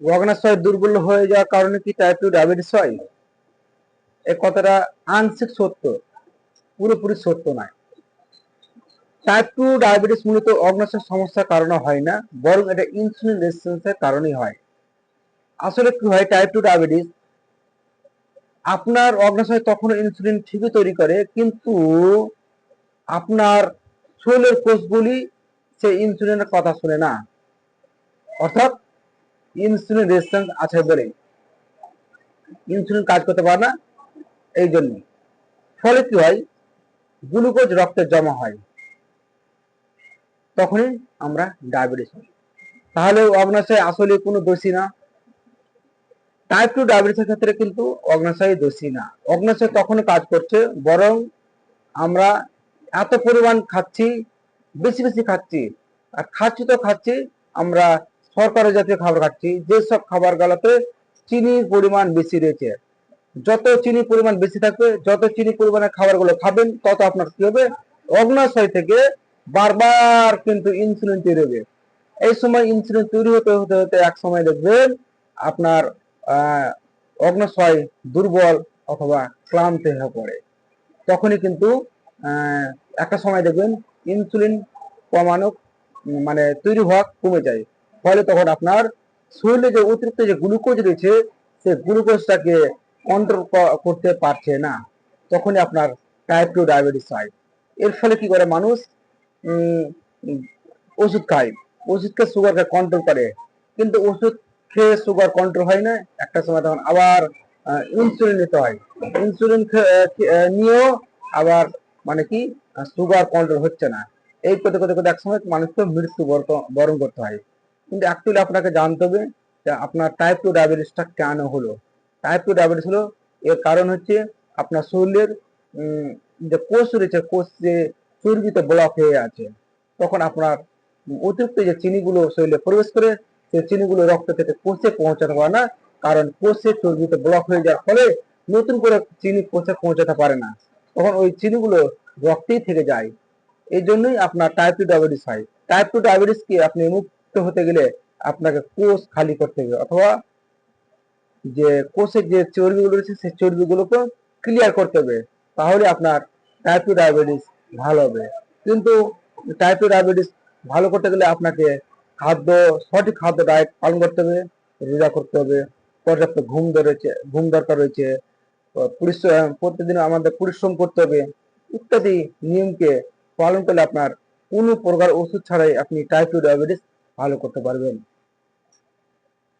অগ্নাশয় দুর্বল হয়ে যাওয়ার কারণে কি টাইপ টু ডায়াবেটিস হয়? এই কথাটা আংশিক সত্য। পুরোপুরি সত্য নয়। টাইপ টু ডায়াবেটিস মূলত অগ্নাশয় সমস্যার কারণে হয় না, বরং এটা ইনসুলিন রেজিস্ট্যান্সের কারণেই হয়। আসলে কি হয় টাইপ টু ডায়াবেটিস আপনার অগ্নাশয় তখন ইনসুলিন ঠিকই তৈরি করে, কিন্তু আপনার শরীরের কোষগুলি সে ইনসুলিনের কথা শুনে না। অর্থাৎ ইনসুলিন রেজিস্ট্যান্স আছে বলে। ইনসুলিন কাজ করতে পারে না, এই জন্য। ফলে কি হয়? গ্লুকোজ রক্তে জমা হয়। তখনই আমরা ডায়াবেটিস হয় তাহলে অগ্নাশয় আসলে কোনো দোষী না। টাইপ টু ডায়াবেটিসের ক্ষেত্রে কিন্তু অগ্নাশয় দোষী না। অগ্নাশয় তখন কাজ করছে, বরং আমরা এত পরিমাণ খাচ্ছি, বেশি বেশি খাচ্ছি। আর খাচ্ছি তো খাচ্ছি, আমরা সরকারি জাতীয় খাবার খাচ্ছি, যেসব খাবারগুলোতে চিনির পরিমাণ বেশি রয়েছে। যত চিনি পরিমাণ বেশি থাকবে, যত চিনি পরিমাণের খাবারগুলো খাবেন, তত আপনার কি হবে? অগ্নাশয় থেকে বারবার কিন্তু ইনসুলিন তৈরি হবে। এই সময় ইনসুলিন তৈরি হতে হতে হতে এক সময় দেখবেন আপনার অগ্নাশয় দুর্বল অথবা ক্লান্ত হয়ে পড়ে। তখনই কিন্তু একটা সময় দেখবেন ইনসুলিন কমানো মানে তৈরি হওয়া কমে যায়। ফলে তখন আপনার শরীরে যে অতিরিক্ত যে গ্লুকোজ রয়েছে, সে গ্লুকোজটাকে কন্ট্রোল করতে পারছে না। তখনই আপনার টাইপ টু ডায়াবেটিস হয়। এর ফলে কি করে মানুষ? ওষুধ খায়। ওষুধ খেয়ে সুগারকে কন্ট্রোল করে। কিন্তু ওষুধ খেয়ে সুগার কন্ট্রোল হয় না। একটা সময় তখন আবার ইনসুলিন নিতে হয়। ইনসুলিন নিয়েও আবার মানে কি সুগার কন্ট্রোল হচ্ছে না। এই করতে করতে করতে এক সময় মানুষকে মৃত্যু বরণ করতে হয়। কিন্তু অ্যাকচুয়ালি আপনাকে জানতে হবে যে আপনার টাইপ টু ডায়াবেটিসটা কেন হলো? টাইপ টু ডায়াবেটিস হলো, এর কারণ হচ্ছে আপনার শরীরের যে কোষ রয়েছে, কোষ যে চর্বিতে ব্লক হয়ে আছে, তখন আপনার অতিরিক্ত যে চিনিগুলো শরীরে প্রবেশ করে, সেই চিনিগুলো রক্ত থেকে কোষে পৌঁছাতে পারে না, কারণ কোষে চর্বিতে ব্লক হয়ে যাওয়ার ফলে নতুন করে চিনি কোষে পৌঁছাতে পারে না। তখন ওই চিনিগুলো রক্তেই থেকে যায়। এই জন্যই আপনার টাইপ টু ডায়াবেটিস হয়। টাইপ টু ডায়াবেটিস কি আপনি মুক্ত হতে গেলে আপনাকে কোষ খালি করতে হবে অথবা যে কোষের যে চর্বিগুলো রয়েছে, সেই চর্বিগুলোকে ক্লিয়ার করতে হবে। তাহলে আপনার টাইপ টু ডায়াবেটিস ভালো হবে। কিন্তু টাইপ টু ডায়াবেটিস ভালো করতে গেলে আপনাকে খাদ্য, সঠিক খাদ্য ডায়েট পালন করতে হবে, রোজা করতে হবে, পর্যাপ্ত ঘুম রয়েছে, ঘুম দরকার রয়েছে, পরিশ্রম, প্রতিদিন আমাদের পরিশ্রম করতে হবে ইত্যাদি নিয়মকে পালন করলে আপনার কোনো প্রকার ওষুধ ছাড়াই আপনি টাইপ টু ডায়াবেটিস ভালো করতে পারবেন।